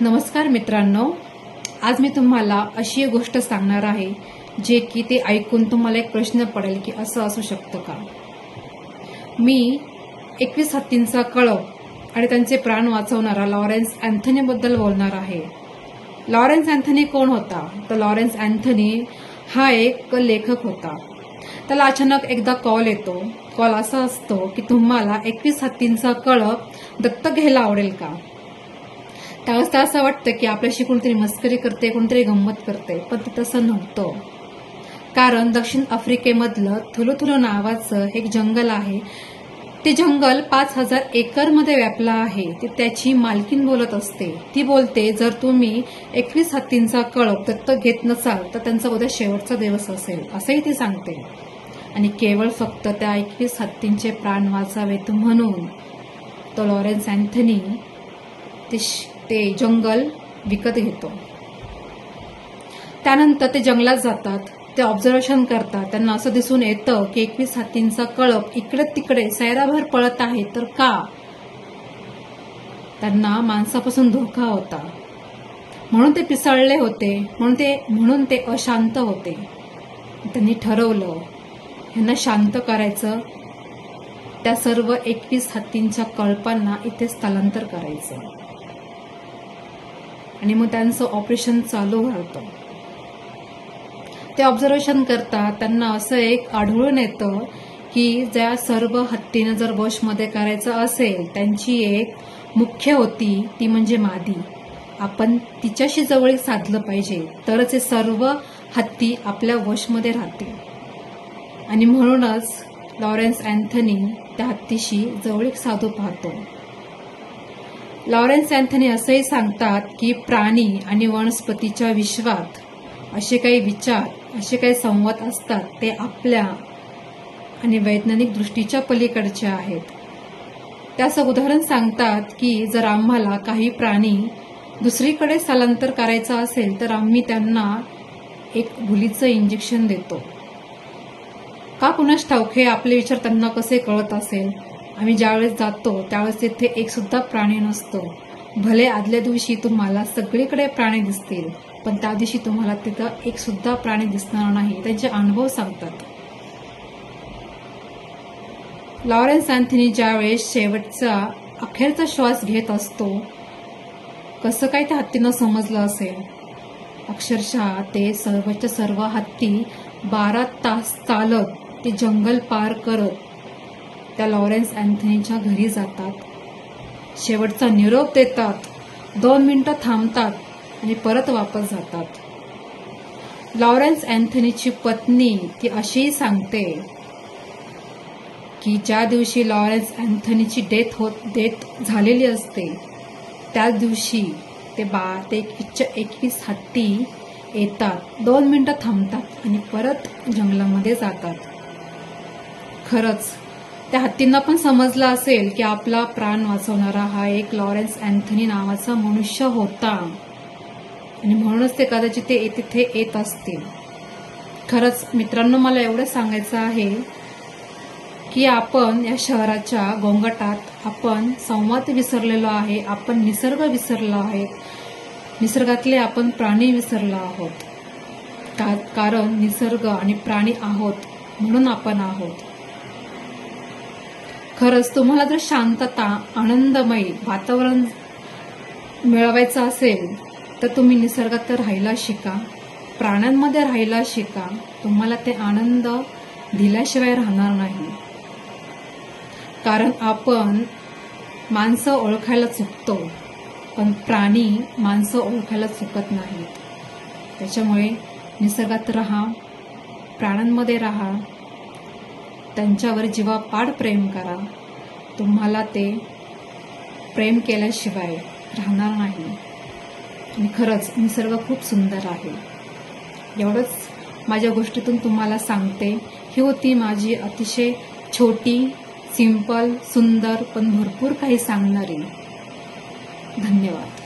नमस्कार मित्रांनो. आज मी तुम्हाला अशी एक गोष्ट सांगणार आहे जे की ते ऐकून तुम्हाला एक प्रश्न पडेल की असं असू शकतं का? मी एकवीस हत्तींचा कळप आणि त्यांचे प्राण वाचवणारा लॉरेन्स अँथनीबद्दल बोलणार आहे. लॉरेन्स अँथनी कोण होता? तर लॉरेन्स अँथनी हा एक लेखक होता. त्याला अचानक एकदा कॉल येतो. कॉल असा असतो की तुम्हाला एकवीस हत्तींचा कळप दत्तक घ्यायला आवडेल का? त्यावेळेस तर असं वाटतं की आपल्याशी कोणीतरी मस्करी करते कोणीतरी गंमत करते पण ते तसं नव्हतं. कारण दक्षिण आफ्रिकेमधलं थुलुथुलु नावाचं एक जंगल आहे. ते जंगल पाच हजार एकरमध्ये व्यापलं आहे. ते त्याची मालकीन बोलत असते. ती बोलते जर तुम्ही एकवीस हत्तींचा कळप दत्त घेत नसाल तर त्यांचा उद्या शेवटचा दिवस असेल असंही ती सांगते. आणि केवळ फक्त त्या एकवीस हत्तींचे प्राण वाचावेत म्हणून तो लॉरेन्स अँथनी ते श- ते जंगल विकत घेतो. त्यानंतर ते जंगलात जातात. ते ऑब्झर्वेशन करतात. त्यांना असं दिसून येतं की एकवीस हत्तींचा कळप इकडे तिकडे सैराभर पळत आहे तर का? त्यांना माणसापासून धोका होता. म्हणून ते पिसळले होते. म्हणून ते म्हणून ते अशांत होते. त्यांनी ठरवलं ह्यांना शांत करायचं. त्या सर्व एकवीस हत्तींच्या कळपांना इथे स्थलांतर करायचं. आणि मग त्यांचं ऑपरेशन चालू राहतं ते ऑब्झर्वेशन करतात त्यांना असं एक आढळून येतं की ज्या सर्व हत्तीनं जर वशमध्ये करायचं असेल त्यांची एक मुख्य होती ती म्हणजे मादी. आपण तिच्याशी जवळीक साधलं पाहिजे तरच हे सर्व हत्ती आपल्या वशमध्ये राहतील. आणि म्हणूनच लॉरेन्स अँथनी त्या हत्तीशी जवळीक साधू पाहतो. लॉरेन्स अँथनी असंही सांगतात की प्राणी आणि वनस्पतीच्या विश्वात असे काही विचार असे काही संवाद असतात ते आपल्या आणि वैज्ञानिक दृष्टीच्या पलीकडचे आहेत. त्याचं उदाहरण सांगतात की जर आम्हाला काही प्राणी दुसरीकडे स्थलांतर करायचं असेल तर आम्ही त्यांना एक भुलीचं इंजेक्शन देतो. का कुणास ठाऊक हे आपले विचार त्यांना कसे कळत असेल? आम्ही ज्यावेळेस जातो त्यावेळेस तिथे एक सुद्धा प्राणी नसतो. भले आदल्या दिवशी तुम्हाला सगळीकडे प्राणी दिसतील पण त्या दिवशी तुम्हाला तिथं एक सुद्धा प्राणी दिसणार नाही त्यांचे अनुभव सांगतात. लॉरेन्स अँथनी ज्यावेळेस शेवटचा अखेरचा श्वास घेत असतो कसं काय त्या हत्तीनं समजलं असेल? अक्षरशः ते सर्वच्या सर्व हत्ती बारा तास चालत ते जंगल पार करत त्या लॉरेन्स अँथनीच्या घरी जातात. शेवटचा निरोप देतात. दोन मिनटं थांबतात आणि परत वापस जातात. लॉरेन्स अँथनीची पत्नी ती अशीही सांगते की ज्या दिवशी लॉरेन्स अँथनीची डेथ होत डेथ झालेली असते त्याच दिवशी ते बा ते एकवीसच्या एकवीस हत्ती येतात. दोन मिनटं थांबतात आणि परत जंगलामध्ये जातात. खरंच त्या हत्तींना पण समजलं असेल की आपला प्राण वाचवणारा हा एक लॉरेन्स अँथनी नावाचा मनुष्य होता. आणि म्हणूनच ते कदाचित ते तिथे येत असतील. खरंच मित्रांनो मला एवढं सांगायचं आहे की आपण या शहराच्या गोंगटात आपण संवाद विसरलेलो आहे आपण निसर्ग विसरलो आहे. निसर्गातले आपण प्राणी विसरलो आहोत. का कारण निसर्ग आणि प्राणी आहोत म्हणून आपण आहोत. खरंच तुम्हाला जर शांतता आनंदमयी वातावरण मिळवायचं असेल तर तुम्ही निसर्गात राहायला शिका प्राण्यांमध्ये राहायला शिका. तुम्हाला ते आनंद दिल्याशिवाय राहणार नाही. कारण आपण माणसं ओळखायला चुकतो पण प्राणी माणसं ओळखायला चुकत नाहीत. त्याच्यामुळे निसर्गात राहा प्राण्यांमध्ये राहा त्यांच्यावर जीवापाड प्रेम करा. तुम्हाला ते प्रेम केल्याशिवाय राहणार नाही. आणि खरंच निसर्ग खूप सुंदर आहे. एवढंच माझ्या गोष्टीतून तुम्हाला सांगते. ही होती माझी अतिशय छोटी सिंपल सुंदर पण भरपूर काही सांगणारी. धन्यवाद.